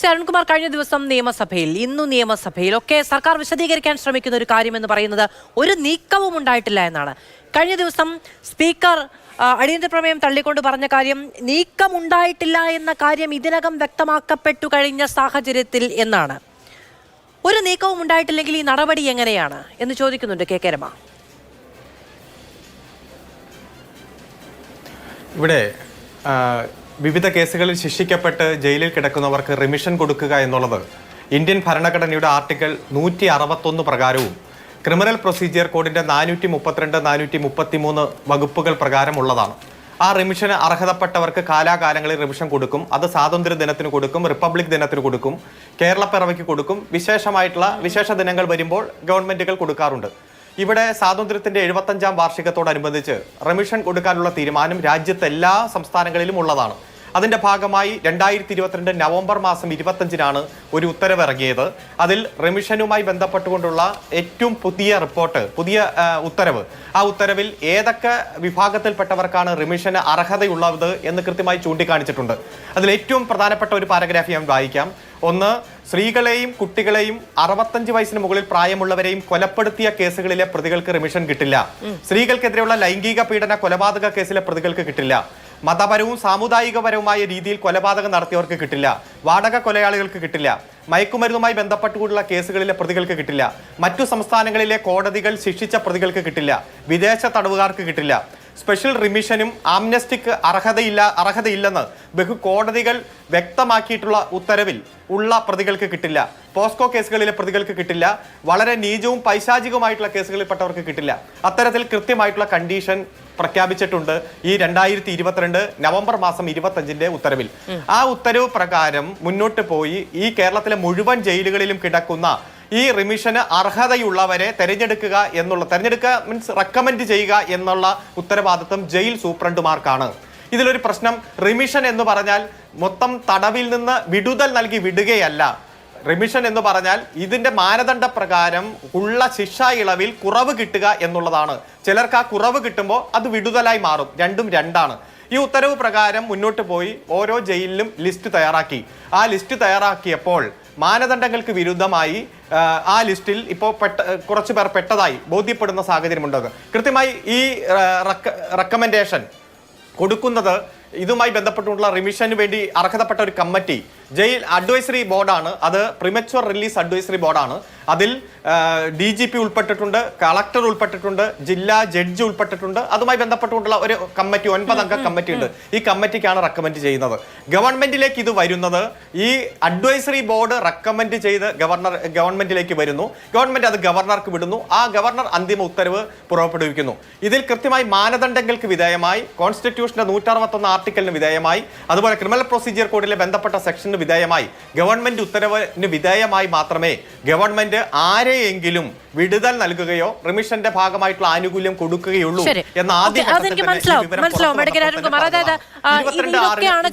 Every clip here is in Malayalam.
ശരൺകുമാർ കഴിഞ്ഞ ദിവസം നിയമസഭയിൽ ഇന്നു നിയമസഭയിൽ ഒക്കെ സർക്കാർ വിശദീകരിക്കാൻ ശ്രമിക്കുന്ന ഒരു കാര്യമെന്ന് പറയുന്നത് ഒരു നീക്കവും ഉണ്ടായിട്ടില്ല എന്നാണ് കഴിഞ്ഞ ദിവസം സ്പീക്കർ അടിയന്തര പ്രമേയം തള്ളിക്കൊണ്ട് പറഞ്ഞ കാര്യം നീക്കം ഉണ്ടായിട്ടില്ല എന്ന കാര്യം ഇതിനകം വ്യക്തമാക്കപ്പെട്ടു കഴിഞ്ഞ സാഹചര്യത്തിൽ എന്നാണ് ഒരു നീക്കവും ഉണ്ടായിട്ടില്ലെങ്കിൽ ഈ നടപടി എങ്ങനെയാണ് എന്ന് ചോദിക്കുന്നുണ്ട് കെ കെ രമ ഇവിടെ വിവിധ കേസുകളിൽ ശിക്ഷിക്കപ്പെട്ട് ജയിലിൽ കിടക്കുന്നവർക്ക് റിമിഷൻ കൊടുക്കുക എന്നുള്ളത് ഇന്ത്യൻ ഭരണഘടനയുടെ ആർട്ടിക്കിൾ നൂറ്റി അറുപത്തൊന്ന് പ്രകാരവും ക്രിമിനൽ പ്രൊസീജിയർ കോഡിൻ്റെ നാനൂറ്റി മുപ്പത്തിരണ്ട് നാനൂറ്റി മുപ്പത്തി മൂന്ന് വകുപ്പുകൾ പ്രകാരമുള്ളതാണ് ആ റിമിഷന് അർഹതപ്പെട്ടവർക്ക് കാലാകാലങ്ങളിൽ റിമിഷൻ കൊടുക്കും അത് സ്വാതന്ത്ര്യ ദിനത്തിന് കൊടുക്കും റിപ്പബ്ലിക് ദിനത്തിന് കൊടുക്കും കേരളപ്പിറവയ്ക്ക് കൊടുക്കും വിശേഷമായിട്ടുള്ള വിശേഷ ദിനങ്ങൾ വരുമ്പോൾ ഗവൺമെൻറ്റുകൾ കൊടുക്കാറുണ്ട് ഇവിടെ സ്വാതന്ത്ര്യത്തിന്റെ എഴുപത്തഞ്ചാം വാർഷികത്തോടനുബന്ധിച്ച് റെമിഷൻ കൊടുക്കാനുള്ള തീരുമാനം രാജ്യത്തെ എല്ലാ സംസ്ഥാനങ്ങളിലും ഉള്ളതാണ് അതിന്റെ ഭാഗമായി രണ്ടായിരത്തി ഇരുപത്തിരണ്ട് നവംബർ മാസം ഇരുപത്തഞ്ചിനാണ് ഒരു ഉത്തരവ് ഇറങ്ങിയത് അതിൽ റെമിഷനുമായി ബന്ധപ്പെട്ടുകൊണ്ടുള്ള ഏറ്റവും പുതിയ റിപ്പോർട്ട് പുതിയ ഉത്തരവ് ആ ഉത്തരവിൽ ഏതൊക്കെ വിഭാഗത്തിൽപ്പെട്ടവർക്കാണ് റിമിഷന് അർഹതയുള്ളത് എന്ന് കൃത്യമായി ചൂണ്ടിക്കാണിച്ചിട്ടുണ്ട് അതിൽ ഏറ്റവും പ്രധാനപ്പെട്ട ഒരു പാരഗ്രാഫ് ഞാൻ വായിക്കാം ഒന്ന് സ്ത്രീകളെയും കുട്ടികളെയും അറുപത്തഞ്ച് വയസ്സിന് മുകളിൽ പ്രായമുള്ളവരെയും കൊലപ്പെടുത്തിയ കേസുകളിലെ പ്രതികൾക്ക് റിമിഷൻ കിട്ടില്ല സ്ത്രീകൾക്കെതിരെയുള്ള ലൈംഗിക പീഡന കൊലപാതക കേസിലെ പ്രതികൾക്ക് കിട്ടില്ല മതപരവും സാമുദായികപരവുമായ രീതിയിൽ കൊലപാതകം നടത്തിയവർക്ക് കിട്ടില്ല വാടക കൊലയാളികൾക്ക് കിട്ടില്ല മയക്കുമരുന്നുമായി ബന്ധപ്പെട്ടുകൊണ്ടുള്ള കേസുകളിലെ പ്രതികൾക്ക് കിട്ടില്ല മറ്റു സംസ്ഥാനങ്ങളിലെ കോടതികൾ ശിക്ഷിച്ച പ്രതികൾക്ക് കിട്ടില്ല വിദേശ തടവുകാർക്ക് കിട്ടില്ല സ്പെഷ്യൽ റിമിഷനും ആംനസ്റ്റിക്ക് അർഹതയില്ല അർഹതയില്ലെന്ന് ബഹുകോടതികൾ വ്യക്തമാക്കിയിട്ടുള്ള ഉത്തരവിൽ ഉള്ള പ്രതികൾക്ക് കിട്ടില്ല പോസ്കോ കേസുകളിലെ പ്രതികൾക്ക് കിട്ടില്ല വളരെ നീചവും പൈശാചികവുമായിട്ടുള്ള കേസുകളിൽപ്പെട്ടവർക്ക് കിട്ടില്ല അത്തരത്തിൽ കൃത്യമായിട്ടുള്ള കണ്ടീഷൻ പ്രഖ്യാപിച്ചിട്ടുണ്ട് ഈ രണ്ടായിരത്തി ഇരുപത്തിരണ്ട് നവംബർ മാസം ഇരുപത്തഞ്ചിന്റെ ഉത്തരവിൽ ആ ഉത്തരവ് പ്രകാരം മുന്നോട്ട് പോയി ഈ കേരളത്തിലെ മുഴുവൻ ജയിലുകളിലും കിടക്കുന്ന ഈ റിമിഷന് അർഹതയുള്ളവരെ തെരഞ്ഞെടുക്കുക എന്നുള്ള തെരഞ്ഞെടുക്കുക മീൻസ് റെക്കമെൻഡ് ചെയ്യുക എന്നുള്ള ഉത്തരവാദിത്വം ജയിൽ സൂപ്രണ്ടുമാർക്കാണ് ഇതിലൊരു പ്രശ്നം റിമിഷൻ എന്ന് പറഞ്ഞാൽ മൊത്തം തടവിൽ നിന്ന് വിടുതൽ നൽകി വിടുകയല്ല റിമിഷൻ എന്ന് പറഞ്ഞാൽ ഇതിന്റെ മാനദണ്ഡ പ്രകാരം ഉള്ള ശിക്ഷാ ഇളവിൽ കുറവ് കിട്ടുക എന്നുള്ളതാണ് ചിലർക്ക് ആ കുറവ് കിട്ടുമ്പോൾ അത് വിടുതലായി മാറും രണ്ടും രണ്ടാണ് ഈ ഉത്തരവ് പ്രകാരം മുന്നോട്ട് പോയി ഓരോ ജയിലിലും ലിസ്റ്റ് തയ്യാറാക്കി ആ ലിസ്റ്റ് തയ്യാറാക്കിയപ്പോൾ മാനദണ്ഡങ്ങൾക്ക് വിരുദ്ധമായി ആ ലിസ്റ്റിൽ ഇപ്പോൾ പെട്ട കുറച്ച് പേർ പെട്ടതായി ബോധ്യപ്പെടുന്ന സാഹചര്യമുണ്ടെന്ന് കൃത്യമായി ഈ റെക്കമെൻഡേഷൻ കൊടുക്കുന്നത് ഇതുമായി ബന്ധപ്പെട്ടുള്ള റിമിഷന് വേണ്ടി അർഹതപ്പെട്ട ഒരു കമ്മിറ്റി ജയിൽ അഡ്വൈസറി ബോർഡാണ് അത് പ്രിമച്വർ റിലീസ് അഡ്വൈസറി ബോർഡാണ് അതിൽ ഡി ജി പി ഉൾപ്പെട്ടിട്ടുണ്ട് കളക്ടർ ഉൾപ്പെട്ടിട്ടുണ്ട് ജില്ലാ ജഡ്ജി ഉൾപ്പെട്ടിട്ടുണ്ട് അതുമായി ബന്ധപ്പെട്ടുകൊണ്ടുള്ള ഒരു കമ്മിറ്റി ഒൻപത് അംഗ കമ്മിറ്റി ഉണ്ട് ഈ കമ്മിറ്റിക്കാണ് റെക്കമെൻഡ് ചെയ്യുന്നത് ഗവൺമെന്റിലേക്ക് ഇത് വരുന്നത് ഈ അഡ്വൈസറി ബോർഡ് റെക്കമെൻഡ് ചെയ്ത് ഗവർണർ ഗവൺമെന്റിലേക്ക് വരുന്നു ഗവൺമെന്റ് അത് ഗവർണർക്ക് വിടുന്നു ആ ഗവർണർ അന്തിമ ഉത്തരവ് പുറപ്പെടുവിക്കുന്നു ഇതിൽ കൃത്യമായി മാനദണ്ഡങ്ങൾക്ക് വിധേയമായി കോൺസ്റ്റിറ്റ്യൂഷന്റെ നൂറ്ററുപത്തൊന്ന് ആർട്ടിക്കലിന് വിധേയമായി അതുപോലെ ക്രിമിനൽ പ്രൊസീജിയർ കോഡിലെ ബന്ധപ്പെട്ട സെക്ഷന് വിധേയമായി ഗവൺമെന്റ് ഉത്തരവിന് വിധേയമായി മാത്രമേ ഗവൺമെന്റ് ഗവൺമെന്റ് ആരെയെങ്കിലും വിടുതൽ നൽകുകയോ റിമിഷന്റെ ഭാഗമായിട്ടുള്ള ആനുകൂല്യം കൊടുക്കുകയുള്ളൂ എന്ന ആദ്യം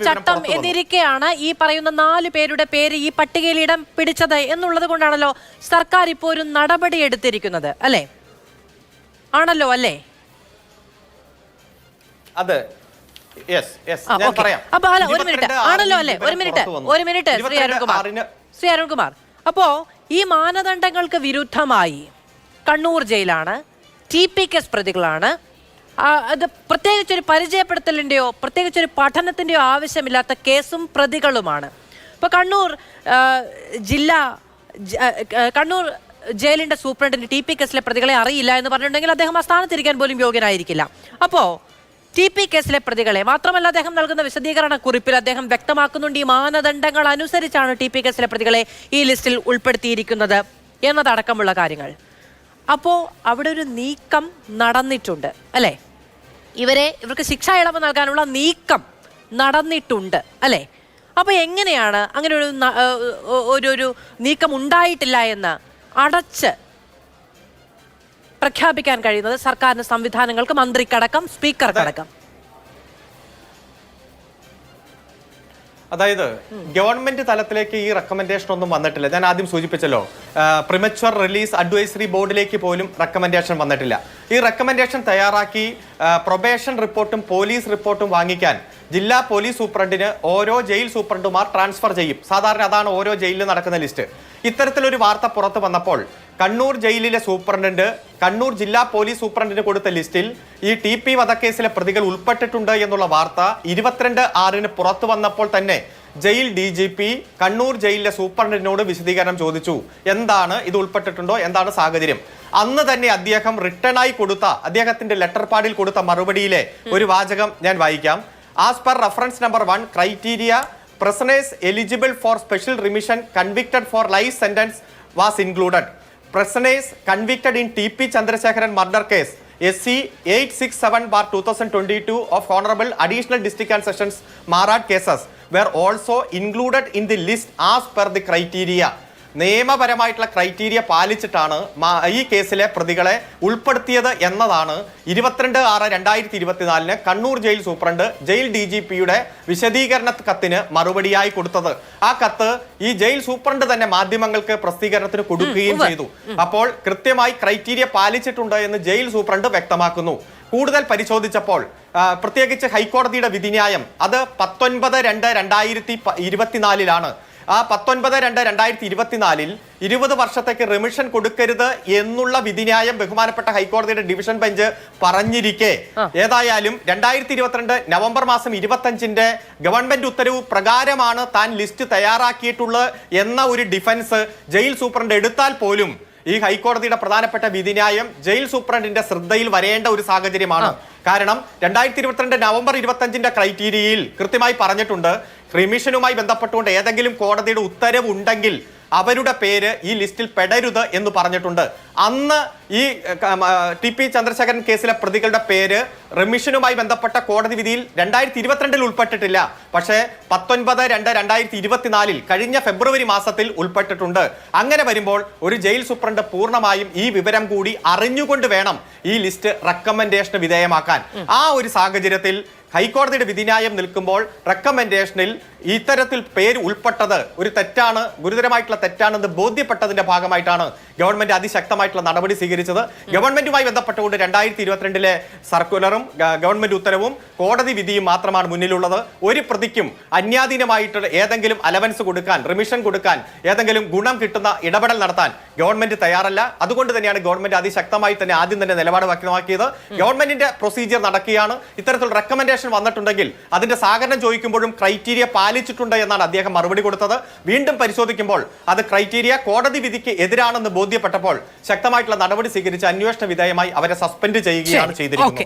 ചട്ടം എന്നിരിക്കെയാണ് ഈ പറയുന്ന നാല് പേരുടെ പേര് ഈ പട്ടികയിൽ ഇടം പിടിച്ചത് എന്നുള്ളത് കൊണ്ടാണല്ലോ സർക്കാർ ഇപ്പോ ഒരു നടപടി എടുത്തിരിക്കുന്നത് അല്ലെ ആണല്ലോ അല്ലേ അതെ ഒരു മിനിറ്റ് ആണല്ലോ അല്ലേ ഒരു മിനിറ്റ് ഒരു മിനിറ്റ് ശ്രീ അരുൺകുമാർ ശ്രീ അരുൺകുമാർ അപ്പോ ഈ മാനദണ്ഡങ്ങൾക്ക് വിരുദ്ധമായി കണ്ണൂർ ജയിലാണ് ടി പി കെസ് പ്രതികളാണ് അത് പ്രത്യേകിച്ചൊരു പരിചയപ്പെടുത്തലിൻ്റെയോ പ്രത്യേകിച്ചൊരു പഠനത്തിൻ്റെയോ ആവശ്യമില്ലാത്ത കേസും പ്രതികളുമാണ് ഇപ്പോൾ കണ്ണൂർ ജില്ല കണ്ണൂർ ജയിലിൻ്റെ സൂപ്രണ്ടിന് ടി പി കേസിലെ പ്രതികളെ അറിയില്ല എന്ന് പറഞ്ഞിട്ടുണ്ടെങ്കിൽ അദ്ദേഹം ആ സ്ഥാനത്തിരിക്കാൻ പോലും യോഗ്യനായിരിക്കില്ല അപ്പോൾ ടി പി കേസിലെ പ്രതികളെ മാത്രമല്ല അദ്ദേഹം നൽകുന്ന വിശദീകരണ കുറിപ്പിൽ അദ്ദേഹം വ്യക്തമാക്കുന്നുണ്ട് ഈ മാനദണ്ഡങ്ങൾ അനുസരിച്ചാണ് ടി പി കേസിലെ പ്രതികളെ ഈ ലിസ്റ്റിൽ ഉൾപ്പെടുത്തിയിരിക്കുന്നത് എന്നതടക്കമുള്ള കാര്യങ്ങൾ അപ്പോൾ അവിടെ ഒരു നീക്കം നടന്നിട്ടുണ്ട് അല്ലേ ഇവരെ ഇവർക്ക് ശിക്ഷ ഇളവ് നൽകാനുള്ള നീക്കം നടന്നിട്ടുണ്ട് അല്ലേ അപ്പോൾ എങ്ങനെയാണ് അങ്ങനെ ഒരു ഒരു ഒരു നീക്കം ഉണ്ടായിട്ടില്ല എന്ന് അടച്ച് പ്രഖ്യാപിക്കാൻ കഴിയുന്നത് സർക്കാരിന് സംവിധാനങ്ങൾക്ക് സ്പീക്കർ കടക്കം അതായത് ഗവൺമെന്റ് തലത്തിലേക്ക് ഈ റെക്കമെൻഡേഷൻ ഒന്നും വന്നിട്ടില്ല ഞാൻ ആദ്യം സൂചിപ്പിച്ചല്ലോ പ്രിമച്വർ റിലീസ് അഡ്വൈസറി ബോർഡിലേക്ക് പോലും റെക്കമെൻഡേഷൻ വന്നിട്ടില്ല ഈ റെക്കമെൻഡേഷൻ തയ്യാറാക്കി പ്രൊബേഷൻ റിപ്പോർട്ടും പോലീസ് റിപ്പോർട്ടും വാങ്ങിക്കാൻ ജില്ലാ പോലീസ് സൂപ്രണ്ടിന് ഓരോ ജയിൽ സൂപ്രണ്ടുമാർ ട്രാൻസ്ഫർ ചെയ്യും സാധാരണ അതാണ് ഓരോ ജയിലിൽ നടക്കുന്ന ലിസ്റ്റ് ഇത്തരത്തിലൊരു വാർത്ത പുറത്തു വന്നപ്പോൾ കണ്ണൂർ ജയിലിലെ സൂപ്രണ്ടന്റ് കണ്ണൂർ ജില്ലാ പോലീസ് സൂപ്രണ്ടിന് കൊടുത്ത ലിസ്റ്റിൽ ഈ ടി പി വധക്കേസിലെ പ്രതികൾ ഉൾപ്പെട്ടിട്ടുണ്ട് എന്നുള്ള വാർത്ത ഇരുപത്തിരണ്ട് ആറിന് പുറത്തു വന്നപ്പോൾ തന്നെ jail D G P Kannur ജയിലിലെ സൂപ്രണ്ടിനോട് വിശദീകരണം ചോദിച്ചു എന്താണ് ഇത് ഉൾപ്പെട്ടിട്ടുണ്ടോ എന്താണ് സാഹചര്യം അന്ന് തന്നെ അദ്ദേഹം റിട്ടേണായി കൊടുത്ത അദ്ദേഹത്തിന്റെ ലെറ്റർ പാഡിൽ കൊടുത്ത മറുപടിയിലെ ഒരു വാചകം ഞാൻ വായിക്കാം as per reference number one criteria prisoners eligible for special remission convicted for life sentence was included Prisoners convicted in T.P. Chandrasekharan murder case SC 867/2022 of Honorable Additional District and Sessions Marad cases were also included in the list as per the criteria നിയമപരമായിട്ടുള്ള ക്രൈറ്റീരിയ പാലിച്ചിട്ടാണ് ഈ കേസിലെ പ്രതികളെ ഉൾപ്പെടുത്തിയത് എന്നതാണ് ഇരുപത്തിരണ്ട് ആറ് രണ്ടായിരത്തി ഇരുപത്തിനാലിന് Kannur jail superintendent jail D G പിയുടെ വിശദീകരണ കത്തിന് മറുപടിയായി കൊടുത്തത് ആ കത്ത് ഈ ജയിൽ സൂപ്രണ്ട് തന്നെ മാധ്യമങ്ങൾക്ക് പ്രസിദ്ധീകരണത്തിന് കൊടുക്കുകയും ചെയ്തു അപ്പോൾ കൃത്യമായി ക്രൈറ്റീരിയ പാലിച്ചിട്ടുണ്ട് എന്ന് ജയിൽ സൂപ്രണ്ട് വ്യക്തമാക്കുന്നു കൂടുതൽ പരിശോധിച്ചപ്പോൾ പ്രത്യേകിച്ച് ഹൈക്കോടതിയുടെ വിധിന്യായം അത് പത്തൊൻപത് രണ്ട് രണ്ടായിരത്തി ഇരുപത്തിനാലിലാണ് ആ പത്തൊൻപത് രണ്ട് രണ്ടായിരത്തി ഇരുപത്തിനാലിൽ ഇരുപത് വർഷത്തേക്ക് റിമിഷൻ കൊടുക്കരുത് എന്നുള്ള വിധിന്യായം ബഹുമാനപ്പെട്ട ഹൈക്കോടതിയുടെ ഡിവിഷൻ ബെഞ്ച് പറഞ്ഞിരിക്കെ ഏതായാലും രണ്ടായിരത്തി ഇരുപത്തിരണ്ട് നവംബർ മാസം ഇരുപത്തഞ്ചിന്റെ ഗവൺമെന്റ് ഉത്തരവ് പ്രകാരമാണ് താൻ ലിസ്റ്റ് തയ്യാറാക്കിയിട്ടുള്ളത് എന്ന ഒരു ഡിഫൻസ് ജയിൽ സൂപ്രണ്ട് എടുത്താൽ പോലും ഈ ഹൈക്കോടതിയുടെ പ്രധാനപ്പെട്ട വിധിന്യായം ജയിൽ സൂപ്രണ്ടിന്റെ ശ്രദ്ധയിൽ വരേണ്ട ഒരു സാഹചര്യമാണ് കാരണം രണ്ടായിരത്തി ഇരുപത്തിരണ്ട് നവംബർ ഇരുപത്തഞ്ചിന്റെ ക്രൈറ്റീരിയയിൽ കൃത്യമായി പറഞ്ഞിട്ടുണ്ട് റിമിഷനുമായി ബന്ധപ്പെട്ടുകൊണ്ട് ഏതെങ്കിലും കോടതിയുടെ ഉത്തരവ് ഉണ്ടെങ്കിൽ അവരുടെ പേര് ഈ ലിസ്റ്റിൽ പെടരുത് എന്ന് പറഞ്ഞിട്ടുണ്ട് അന്ന് ഈ ടി പി ചന്ദ്രശേഖരൻ കേസിലെ പ്രതികളുടെ പേര് റിമിഷനുമായി ബന്ധപ്പെട്ട കോടതി വിധിയിൽ രണ്ടായിരത്തി ഇരുപത്തിരണ്ടിൽ ഉൾപ്പെട്ടിട്ടില്ല പക്ഷേ പത്തൊൻപത് രണ്ട് രണ്ടായിരത്തി ഇരുപത്തിനാലിൽ കഴിഞ്ഞ ഫെബ്രുവരി മാസത്തിൽ ഉൾപ്പെട്ടിട്ടുണ്ട് അങ്ങനെ വരുമ്പോൾ ഒരു ജയിൽ സൂപ്രണ്ട് പൂർണ്ണമായും ഈ വിവരം കൂടി അറിഞ്ഞുകൊണ്ട് വേണം ഈ ലിസ്റ്റ് റെക്കമെൻഡേഷന് വിധേയമാക്കാൻ ആ ഒരു സാഹചര്യത്തിൽ ഹൈക്കോടതിയുടെ വിധിന്യായം നിൽക്കുമ്പോൾ റെക്കമെൻഡേഷനിൽ ഇത്തരത്തിൽ പേര് ഉൾപ്പെട്ടത് ഒരു തെറ്റാണ് ഗുരുതരമായിട്ടുള്ള തെറ്റാണെന്ന് ബോധ്യപ്പെട്ടതിന്റെ ഭാഗമായിട്ടാണ് ഗവൺമെന്റ് അതിശക്തമായിട്ടുള്ള നടപടി സ്വീകരിച്ചത് ഗവൺമെന്റുമായി ബന്ധപ്പെട്ടുകൊണ്ട് രണ്ടായിരത്തി ഇരുപത്തിരണ്ടിലെ സർക്കുലറും ഗവൺമെന്റ് ഉത്തരവും കോടതി വിധിയും മാത്രമാണ് മുന്നിലുള്ളത് ഒരു പ്രതിക്കും അന്യാധീനമായിട്ടുള്ള ഏതെങ്കിലും അലവൻസ് കൊടുക്കാൻ റിമിഷൻ കൊടുക്കാൻ ഏതെങ്കിലും ഗുണം കിട്ടുന്ന ഇടപെടൽ നടത്താൻ ഗവൺമെന്റ് തയ്യാറല്ല അതുകൊണ്ട് തന്നെയാണ് ഗവൺമെന്റ് അതിശക്തമായി തന്നെ ആദ്യം തന്നെ നിലപാട് വ്യക്തമാക്കിയത് ഗവൺമെന്റിന്റെ പ്രൊസീജിയർ നടക്കുകയാണ് ഇത്തരത്തിൽ റെക്കമെൻഡേഷൻ നോമിനേഷൻ വന്നിട്ടുണ്ടെങ്കിൽ അതിന്റെ സഹകരണം ചോദിക്കുമ്പോഴും ക്രൈറ്റീരിയ പാലിച്ചിട്ടുണ്ട് എന്നാണ് അദ്ദേഹം മറുപടി കൊടുത്തത് വീണ്ടും പരിശോധിക്കുമ്പോൾ അത് ക്രൈറ്റീരിയ കോടതി വിധിക്ക് എതിരാണെന്ന് ബോധ്യപ്പെട്ടപ്പോൾ ശക്തമായിട്ടുള്ള നടപടി സ്വീകരിച്ച് അന്വേഷണ വിധേയമായി അവരെ സസ്പെൻഡ് ചെയ്യുകയാണ് ചെയ്തിരിക്കുന്നത്